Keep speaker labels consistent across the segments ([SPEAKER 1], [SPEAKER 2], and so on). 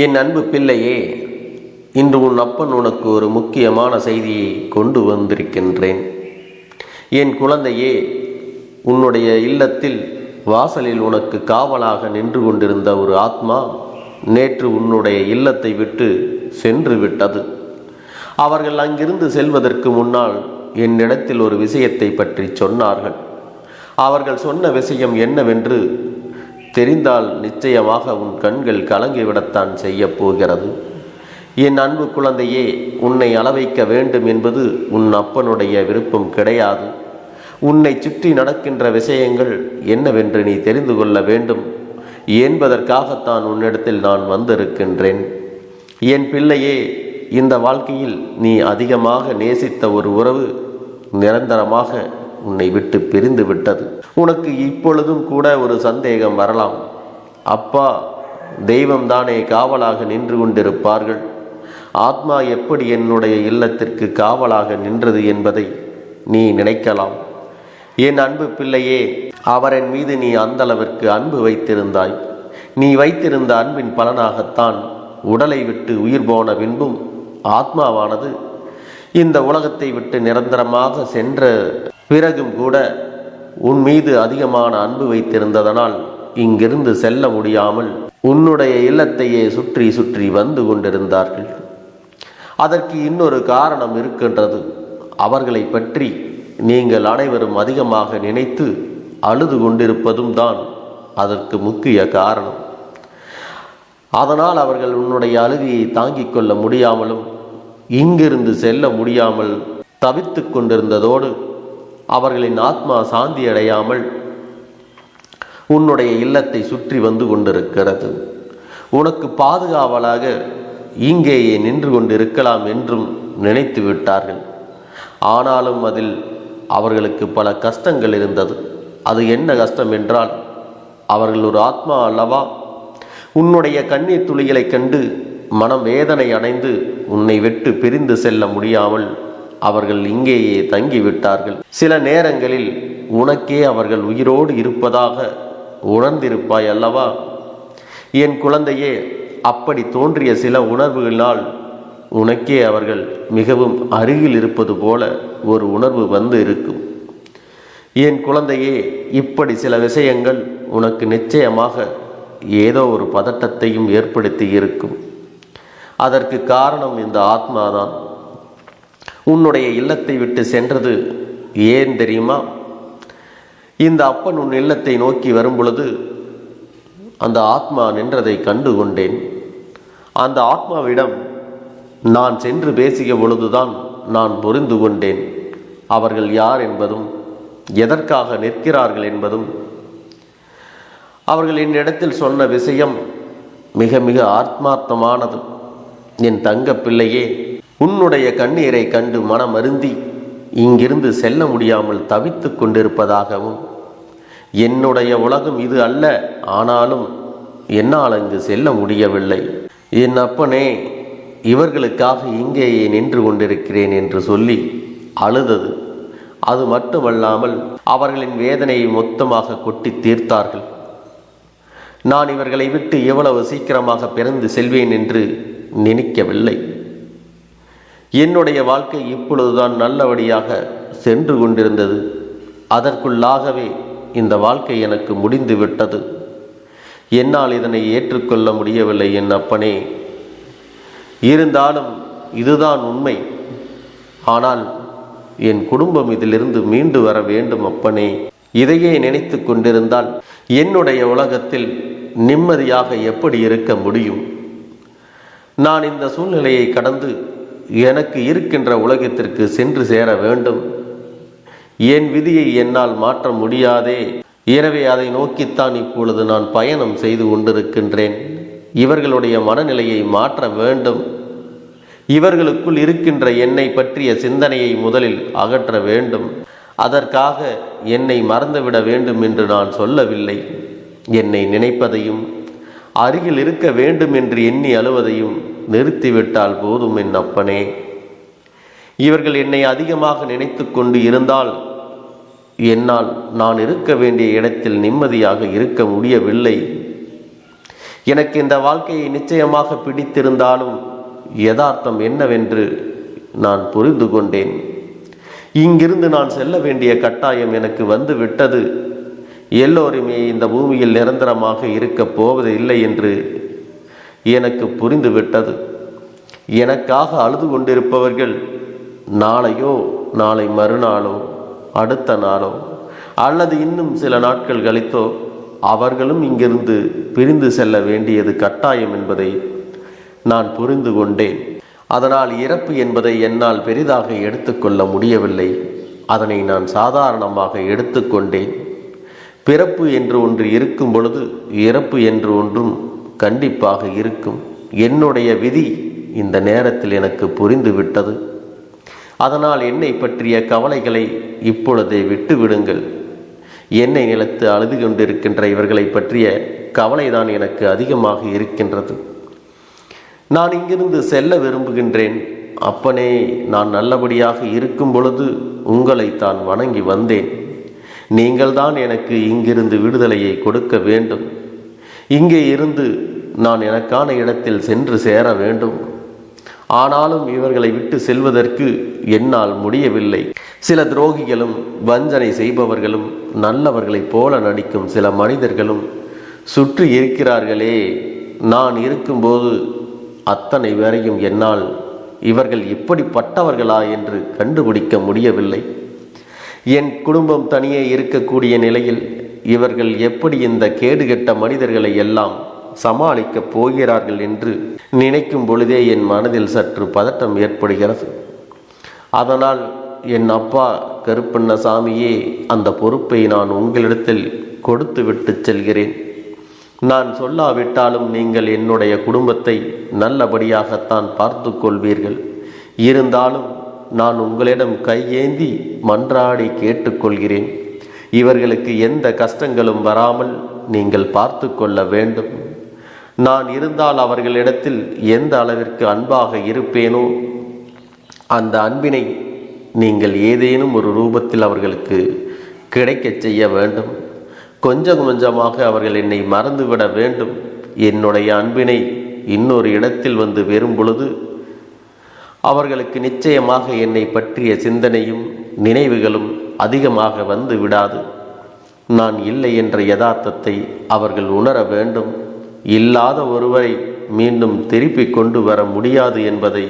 [SPEAKER 1] என் அன்பு பிள்ளையே இன்று உன் அப்பன் உனக்கு ஒரு முக்கியமான செய்தியை கொண்டு வந்திருக்கின்றேன். என் குழந்தையே உன்னுடைய இல்லத்தில் வாசலில் உனக்கு காவலாக நின்று கொண்டிருந்த ஒரு ஆத்மா நேற்று உன்னுடைய இல்லத்தை விட்டு சென்று விட்டது. அவர்கள் அங்கிருந்து செல்வதற்கு முன்னால் என்னிடத்தில் ஒரு விஷயத்தை பற்றி சொன்னார்கள். அவர்கள் சொன்ன விஷயம் என்னவென்று தெரிந்தால் நிச்சயமாக உன் கண்கள் கலங்கிவிடத்தான் செய்யப் போகிறது. என் அன்பு குழந்தையே உன்னை அளவைக்க வேண்டும் என்பது உன் அப்பனுடைய விருப்பம் கிடையாது. உன்னை சுற்றி நடக்கின்ற விஷயங்கள் என்னவென்று நீ தெரிந்து கொள்ள வேண்டும். என்பதற்காகத்தான் உன்னிடத்தில் நான் வந்திருக்கின்றேன். என் பிள்ளையே இந்த வாழ்க்கையில் நீ அதிகமாக நேசித்த ஒரு உறவு நிரந்தரமாக உன்னை விட்டு பிரிந்து விட்டது. உனக்கு இப்பொழுதும் கூட ஒரு சந்தேகம் வரலாம். அப்பா தெய்வம் தானே காவலாக நின்று கொண்டிருப்பார்கள். ஆத்மா எப்படி என்னுடைய இல்லத்திற்கு காவலாக நின்றது என்பதை நீ நினைக்கலாம். என் அன்பு பிள்ளையே அவரின் மீது நீ அந்தளவிற்கு அன்பு வைத்திருந்தாய். நீ வைத்திருந்த அன்பின் பலனாகத்தான் உடலை விட்டு உயிர் போன பின்பும் ஆத்மாவானது இந்த உலகத்தை விட்டு நிரந்தரமாக சென்ற பிறகும் கூட உன் மீது அதிகமான அன்பு வைத்திருந்ததனால் இங்கிருந்து செல்ல முடியாமல் உன்னுடைய இல்லத்தையே சுற்றி சுற்றி வந்து கொண்டிருந்தார்கள். அதற்கு இன்னொரு காரணம் இருக்கின்றது. அவர்களை பற்றி நீங்கள் அனைவரும் அதிகமாக நினைத்து அழுது கொண்டிருப்பதும் தான் அதற்கு முக்கிய காரணம். அதனால் அவர்கள் உன்னுடைய அழுகையை தாங்கிக் கொள்ள முடியாமலும் இங்கிருந்து செல்ல முடியாமல் தவித்து கொண்டிருந்ததோடு அவர்களின் ஆத்மா சாந்தி அடையாமல் உன்னுடைய இல்லத்தை சுற்றி வந்து கொண்டிருக்கிறது. உனக்கு பாதுகாவலாக இங்கேயே நின்று கொண்டிருக்கலாம் என்றும் நினைத்து விட்டார்கள். ஆனாலும் அதில் அவர்களுக்கு பல கஷ்டங்கள் இருந்தது. அது என்ன கஷ்டம் என்றால் அவர்கள் ஒரு ஆத்மா அல்லவா? உன்னுடைய கண்ணீர் துளிகளைக் கண்டு மனம் வேதனை அடைந்து உன்னை விட்டு பிரிந்து செல்ல முடியாமல் அவர்கள் இங்கேயே தங்கிவிட்டார்கள். சில நேரங்களில் உனக்கே அவர்கள் உயிரோடு இருப்பதாக உணர்ந்திருப்பாய் அல்லவா? என் குழந்தையே அப்படி தோன்றிய சில உணர்வுகளினால் உனக்கே அவர்கள் மிகவும் அருகில் இருப்பது போல ஒரு உணர்வு வந்து இருக்கும். என் குழந்தையே இப்படி சில விஷயங்கள் உனக்கு நிச்சயமாக ஏதோ ஒரு பதட்டத்தையும் ஏற்படுத்தி இருக்கும். அதற்கு காரணம் இந்த ஆத்மாதான். உன்னுடைய இல்லத்தை விட்டு சென்றது ஏன் தெரியுமா? இந்த அப்பன் உன் இல்லத்தை நோக்கி வரும் பொழுது அந்த ஆத்மா நின்றதை கண்டு கொண்டேன் அந்த ஆத்மாவிடம் நான் சென்று பேசிய பொழுதுதான் நான் புரிந்து கொண்டேன். அவர்கள் யார் என்பதும் எதற்காக நிற்கிறார்கள் என்பதும். அவர்கள் என்னிடத்தில் சொன்ன விஷயம் மிக மிக ஆத்மார்த்தமானது. என் தங்க பிள்ளையே உன்னுடைய கண்ணீரை கண்டு மனம் அருந்தி இங்கிருந்து செல்ல முடியாமல் தவித்து கொண்டிருப்பதாகவும் என்னுடைய உலகம் இது அல்ல ஆனாலும் என்னால் அங்கு செல்ல முடியவில்லை. என் அப்பனே இவர்களுக்காக இங்கேயே நின்று கொண்டிருக்கிறேன் என்று சொல்லி அழுதது. அது மட்டுமல்லாமல் அவர்களின் வேதனையை மொத்தமாக கொட்டி தீர்த்தார்கள். நான் இவர்களை விட்டு எவ்வளவு சீக்கிரமாக பிறந்து செல்வேன் என்று நினைக்கவில்லை. என்னுடைய வாழ்க்கை இப்பொழுதுதான் நல்லபடியாக சென்று கொண்டிருந்தது. அதற்குள்ளாகவே இந்த வாழ்க்கை எனக்கு முடிந்து விட்டது. என்னால் இதனை ஏற்றுக்கொள்ள முடியவில்லை என் அப்பனே. இருந்தாலும் இதுதான் உண்மை. ஆனால் என் குடும்பம் இதிலிருந்து மீண்டு வர வேண்டும் அப்பனே. இதையே நினைத்து கொண்டிருந்தால் என்னுடைய உலகத்தில் நிம்மதியாக எப்படி இருக்க முடியும்? நான் இந்த சூழ்நிலையை கடந்து எனக்கு இருக்கின்ற உலகத்திற்கு சென்று சேர வேண்டும். என் விதியை என்னால் மாற்ற முடியாதே. எனவே அதை நோக்கித்தான் இப்பொழுது நான் பயணம் செய்து கொண்டிருக்கின்றேன். இவர்களுடைய மனநிலையை மாற்ற வேண்டும். இவர்களுக்குள் இருக்கின்ற என்னை பற்றிய சிந்தனையை முதலில் அகற்ற வேண்டும். அதற்காக என்னை மறந்துவிட வேண்டும் என்று நான் சொல்லவில்லை. என்னை நினைப்பதையும் அருகில் இருக்க வேண்டும் என்று எண்ணி அழுவதையும் நிறுத்திவிட்டால் போதும் என் அப்பனே. இவர்கள் என்னை அதிகமாக நினைத்து கொண்டு இருந்தால் என்னால் நான் இருக்க வேண்டிய இடத்தில் நிம்மதியாக இருக்க முடியவில்லை. எனக்கு இந்த வாழ்க்கையை நிச்சயமாக பிடித்திருந்தாலும் யதார்த்தம் என்னவென்று நான் புரிந்து கொண்டேன். இங்கிருந்து நான் செல்ல வேண்டிய கட்டாயம் எனக்கு வந்து விட்டது. எல்லோருமே இந்த பூமியில் நிரந்தரமாக இருக்கப் போவது இல்லை என்று எனக்கு புரிந்துவிட்டது. எனக்காக அழுது கொண்டிருப்பவர்கள் நாளையோ நாளை மறுநாளோ அடுத்த நாளோ அல்லது இன்னும் சில நாட்கள் கழித்தோ அவர்களும் இங்கிருந்து பிரிந்து செல்ல வேண்டியது கட்டாயம் என்பதை நான் புரிந்து கொண்டேன். அதனால் இறப்பு என்பதை என்னால் பெரிதாக எடுத்துக்கொள்ள முடியவில்லை. அதனை நான் சாதாரணமாக எடுத்துக்கொண்டேன் பிறப்பு என்று ஒன்று இருக்கும் பொழுது இறப்பு என்று ஒன்றும் கண்டிப்பாக இருக்கும். என்னுடைய விதி இந்த நேரத்தில் எனக்கு புரிந்துவிட்டது. அதனால் என்னை பற்றிய கவலைகளை இப்பொழுதே விட்டுவிடுங்கள். என்னை நிலத்து அழுது கொண்டிருக்கின்ற இவர்களை பற்றிய கவலைதான் எனக்கு அதிகமாக இருக்கின்றது. நான் இங்கிருந்து செல்ல விரும்புகின்றேன். அப்பனே நான் நல்லபடியாக இருக்கும் பொழுது உங்களை தான் வணங்கி வந்தேன். நீங்கள்தான் எனக்கு இங்கிருந்து விடுதலையை கொடுக்க வேண்டும். இங்கே இருந்து நான் எனக்கான இடத்தில் சென்று சேர வேண்டும். ஆனாலும் இவர்களை விட்டு செல்வதற்கு என்னால் முடியவில்லை. சில துரோகிகளும் வஞ்சனை செய்பவர்களும் நல்லவர்களைப் போல நடிக்கும் சில மனிதர்களும் சுற்றி இருக்கிறார்களே. நான் இருக்கும்போது அத்தனை பேரையும் என்னால் இவர்கள் இப்படிப்பட்டவர்களா என்று கண்டுபிடிக்க முடியவில்லை. என் குடும்பம் தனியே இருக்கக்கூடிய நிலையில் இவர்கள் எப்படி இந்த கேடுகெட்ட மனிதர்களை எல்லாம் சமாளிக்கப் போகிறார்கள் என்று நினைக்கும் பொழுதே என் மனதில் சற்று பதட்டம் ஏற்படுகிறது. அதனால் என் அப்பா கருப்பண்ணசாமியே அந்த பொறுப்பை நான் உங்களிடத்தில் கொடுத்து விட்டு செல்கிறேன். நான் சொல்லாவிட்டாலும் நீங்கள் என்னுடைய குடும்பத்தை நல்லபடியாகத்தான் பார்த்து கொள்வீர்கள். இருந்தாலும் நான் உங்களிடம் கையேந்தி மன்றாடி கேட்டுக்கொள்கிறேன் இவர்களுக்கு எந்த கஷ்டங்களும் வராமல் நீங்கள் பார்த்து கொள்ள வேண்டும். நான் இருந்தால் அவர்களிடத்தில் எந்த அளவிற்கு அன்பாக இருப்பேனோ அந்த அன்பினை நீங்கள் ஏதேனும் ஒரு ரூபத்தில் அவர்களுக்கு கிடைக்கச் செய்ய வேண்டும். கொஞ்சம் கொஞ்சமாக அவர்கள் என்னை மறந்துவிட வேண்டும். என்னுடைய அன்பினை இன்னொரு இடத்தில் வந்து வெறும் பொழுது அவர்களுக்கு நிச்சயமாக என்னை பற்றிய சிந்தனையும் நினைவுகளும் அதிகமாக வந்து விடாது. நான் இல்லை என்ற யதார்த்தத்தை அவர்கள் உணர வேண்டும். இல்லாத ஒருவரை மீண்டும் திருப்பி கொண்டு வர முடியாது என்பதை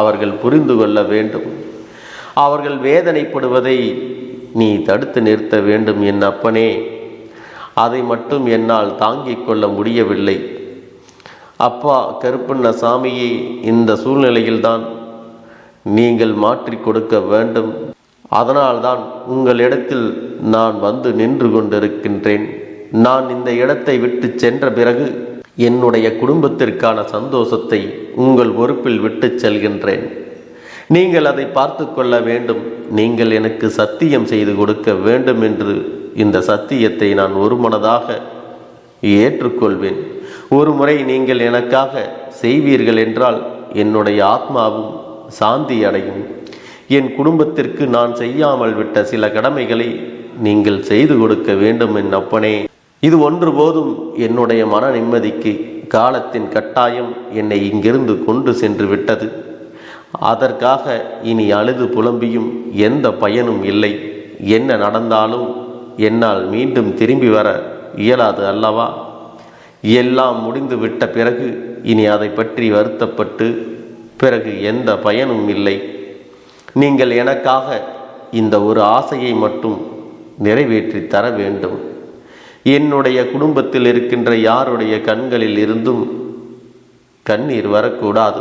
[SPEAKER 1] அவர்கள் புரிந்து கொள்ள வேண்டும். அவர்கள் வேதனைப்படுவதை நீ தடுத்து நிறுத்த வேண்டும் என் அப்பனே. அதை மட்டும் என்னால் தாங்கிக் கொள்ள முடியவில்லை. அப்பா கருப்பண்ண சாமியே இந்த சூழ்நிலையில்தான் நீங்கள் மாற்றிக் கொடுக்க வேண்டும். அதனால்தான் உங்களிடத்தில் நான் வந்து நின்று கொண்டிருக்கின்றேன். நான் இந்த இடத்தை விட்டு சென்ற பிறகு என்னுடைய குடும்பத்திற்கான சந்தோஷத்தை உங்கள் பொறுப்பில் விட்டுச் செல்கின்றேன். நீங்கள் அதை பார்த்து கொள்ள வேண்டும். நீங்கள் எனக்கு சத்தியம் செய்து கொடுக்க வேண்டும் என்று இந்த சத்தியத்தை நான் ஒருமனதாக ஏற்றுக்கொள்வேன். ஒரு முறை நீங்கள் எனக்காக செய்வீர்கள் என்றால் என்னுடைய ஆத்மாவும் சாந்தி அடையும். என் குடும்பத்திற்கு நான் செய்யாமல் விட்ட சில கடமைகளை நீங்கள் செய்து கொடுக்க வேண்டும் என் அப்பனே. இது ஒன்று போதும். என்னுடைய மன நிம்மதிக்கு காலத்தின் கட்டாயம் என்னை இங்கிருந்து கொண்டு சென்று விட்டது. அதற்காக இனி அழுது புலம்பியும் எந்த பயனும் இல்லை. என்ன நடந்தாலும் என்னால் மீண்டும் திரும்பி வர இயலாது அல்லவா? எல்லாம் முடிந்து விட்ட பிறகு இனி அதை பற்றி வருத்தப்பட்டு பிறகு எந்த பயனும் இல்லை. நீங்கள் எனக்காக இந்த ஒரு ஆசையை மட்டும் நிறைவேற்றி தர வேண்டும். என்னுடைய குடும்பத்தில் இருக்கின்ற யாருடைய கண்களில் இருந்தும் கண்ணீர் வரக்கூடாது.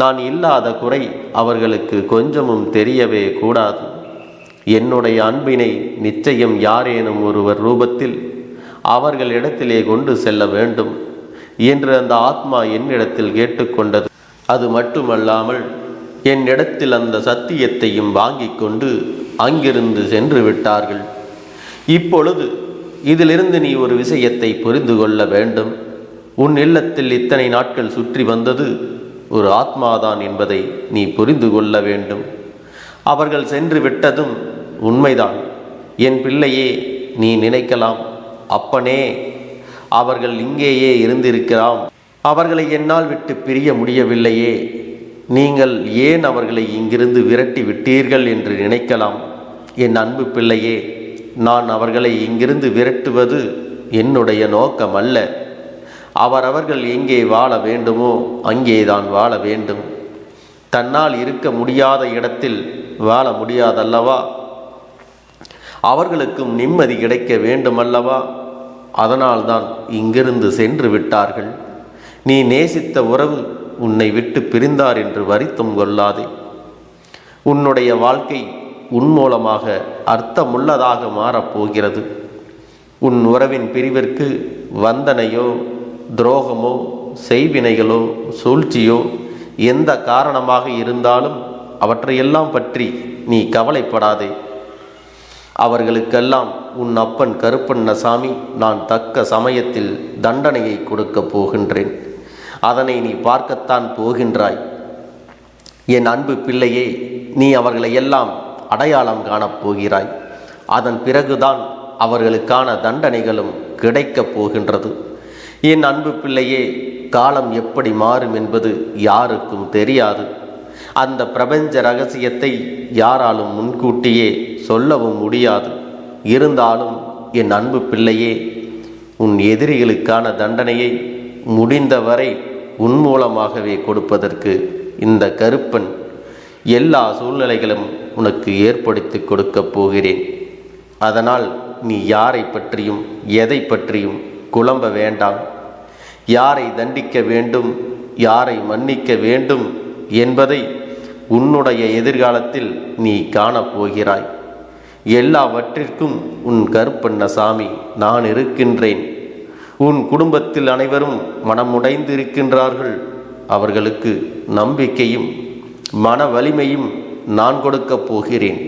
[SPEAKER 1] நான் இல்லாத குறை அவர்களுக்கு கொஞ்சமும் தெரியவே கூடாது. என்னுடைய அன்பினை நிச்சயம் யாரேனும் ஒருவர் ரூபத்தில் அவர்களிடத்திலே கொண்டு செல்ல வேண்டும் என்று அந்த ஆத்மா என்னிடத்தில் கேட்டுக்கொண்டது. அது மட்டுமல்லாமல் என்னிடத்தில் அந்த சத்தியத்தையும் வாங்கிக் கொண்டு அங்கிருந்து சென்று விட்டார்கள். இப்பொழுது இதிலிருந்து நீ ஒரு விஷயத்தை புரிந்து கொள்ள வேண்டும். உன் இல்லத்தில் இத்தனை நாட்கள் சுற்றி வந்தது ஒரு ஆத்மாதான் என்பதை நீ புரிந்து கொள்ள வேண்டும். அவர்கள் சென்று விட்டதும் உண்மைதான். என் பிள்ளையே நீ நினைக்கலாம். அப்பனே அவர்கள் இங்கேயே இருந்திருக்கிறாம். அவர்களை என்னால் விட்டு பிரிய முடியவில்லையே. நீங்கள் ஏன் அவர்களை இங்கிருந்து விரட்டி விட்டீர்கள் என்று நினைக்கலாம்? என் அன்பு பிள்ளையே நான் அவர்களை இங்கிருந்து விரட்டுவது என்னுடைய நோக்கம் அல்ல அவரவர்கள் எங்கே வாழ வேண்டுமோ அங்கேதான் வாழ வேண்டும். தன்னால் இருக்க முடியாத இடத்தில் வாழ முடியாதல்லவா? அவர்களுக்கும் நிம்மதி கிடைக்க வேண்டுமல்லவா? அதனால்தான் இங்கிருந்து சென்று விட்டார்கள். நீ நேசித்த உறவு உன்னை விட்டு பிரிந்தார் என்று வருத்தம் கொள்ளாதே. உன்னுடைய வாழ்க்கை உன் மூலமாக அர்த்தமுள்ளதாக மாறப்போகிறது. உன் உறவின் பிரிவிற்கு வந்தனையோ துரோகமோ செய்வினைகளோ சூழ்ச்சியோ எந்த காரணமாக இருந்தாலும் அவற்றையெல்லாம் பற்றி நீ கவலைப்படாதே. அவர்களுக்கெல்லாம் உன் அப்பன் கருப்பண்ணசாமி நான் தக்க சமயத்தில் தண்டனையை கொடுக்கப் போகின்றேன். அதனை நீ பார்க்கத்தான் போகின்றாய். என் அன்பு பிள்ளையே நீ அவர்களை எல்லாம் அடையாளம் காணப் போகிறாய். அதன் பிறகுதான் அவர்களுக்கான தண்டனைகளும் கிடைக்கப் போகின்றது. என் அன்பு பிள்ளையே காலம் எப்படி மாறும் என்பது யாருக்கும் தெரியாது. அந்த பிரபஞ்ச ரகசியத்தை யாராலும் முன்கூட்டியே சொல்லவும் முடியாது. இருந்தாலும் என் அன்பு பிள்ளையே உன் எதிரிகளுக்கான தண்டனையை முடிந்தவரை உன் மூலமாகவே கொடுப்பதற்கு இந்த கருப்பன் எல்லா சூழ்நிலைகளும் உனக்கு ஏற்படுத்தி கொடுக்கப் போகிறேன். அதனால் நீ யாரை பற்றியும் எதை பற்றியும் குழம்ப வேண்டாம். யாரை தண்டிக்க வேண்டும் யாரை மன்னிக்க வேண்டும் என்பதை உன்னுடைய எதிர்காலத்தில் நீ காணப்போகிறாய் எல்லாவற்றிற்கும் உன் கருப்பண்ணசாமி நான் இருக்கின்றேன். உன் குடும்பத்தில் அனைவரும் மனமுடைந்து இருக்கின்றார்கள் அவர்களுக்கு நம்பிக்கையும் மன வலிமையும் நான் கொடுக்கப் போகிறேன்.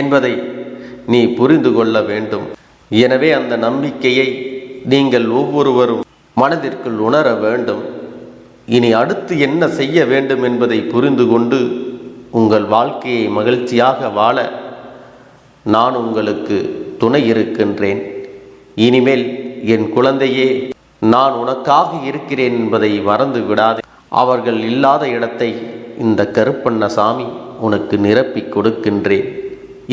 [SPEAKER 1] என்பதை நீ புரிந்து கொள்ள வேண்டும். எனவே அந்த நம்பிக்கையை நீங்கள் ஒவ்வொருவரும் மனதிற்குள் உணர வேண்டும். இனி அடுத்து என்ன செய்ய வேண்டும் என்பதை புரிந்து கொண்டு உங்கள் வாழ்க்கையை மகிழ்ச்சியாக வாழ நான் உங்களுக்கு துணை இருக்கின்றேன். இனிமேல் என் குழந்தையே நான் உனக்காக இருக்கிறேன் என்பதை மறந்து விடாதே. அவர்கள் இல்லாத இடத்தை இந்த கருப்பண்ணசாமி உனக்கு நிரப்பிக் கொடுக்கின்றேன்.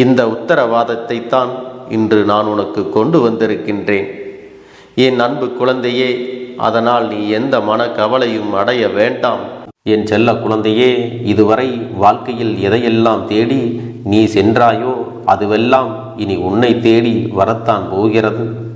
[SPEAKER 1] இந்த உத்தரவாதத்தை தான் இன்று நான் உனக்கு கொண்டு வந்திருக்கின்றேன். என் அன்பு குழந்தையே அதனால் நீ எந்த மன கவலையும் அடைய வேண்டாம். என் செல்ல குழந்தையே இதுவரை வாழ்க்கையில் எதையெல்லாம் தேடி நீ சென்றாயோ அதுவெல்லாம் இனி உன்னை தேடி வரத்தான் போகிறது.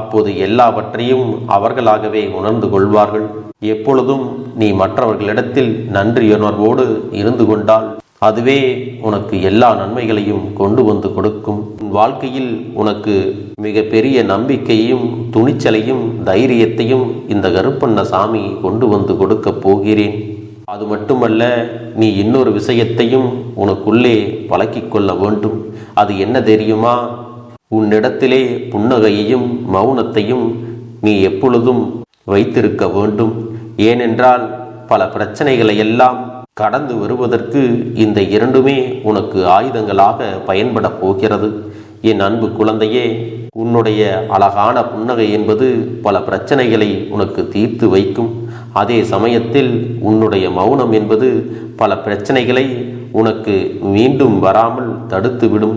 [SPEAKER 1] அப்போது எல்லாவற்றையும் அவர்களாகவே உணர்ந்து கொள்வார்கள். எப்பொழுதும் நீ மற்றவர்களிடத்தில் நன்றியுணர்வோடு இருந்து கொண்டால் அதுவே உனக்கு எல்லா நன்மைகளையும் கொண்டு வந்து கொடுக்கும். உன் வாழ்க்கையில் உனக்கு மிக பெரிய நம்பிக்கையையும் துணிச்சலையும் தைரியத்தையும் இந்த கருப்பண்ண சாமி கொண்டு வந்து கொடுக்கப் போகிறேன். அது மட்டுமல்ல நீ இன்னொரு விஷயத்தையும் உனக்குள்ளே பழக்கிக் கொள்ள வேண்டும். அது என்ன தெரியுமா? உன்னிடத்திலே புன்னகையையும் மௌனத்தையும் நீ எப்பொழுதும் வைத்திருக்க வேண்டும். ஏனென்றால் பல பிரச்சனைகளை எல்லாம் கடந்து வருவதற்கு இந்த இரண்டுமே உனக்கு ஆயுதங்களாக பயன்பட போகிறது. என் அன்பு குழந்தையே உன்னுடைய அழகான புன்னகை என்பது பல பிரச்சனைகளை உனக்கு தீர்த்து வைக்கும். அதே சமயத்தில் உன்னுடைய மௌனம் என்பது பல பிரச்சனைகளை உனக்கு மீண்டும் வராமல் தடுத்துவிடும்.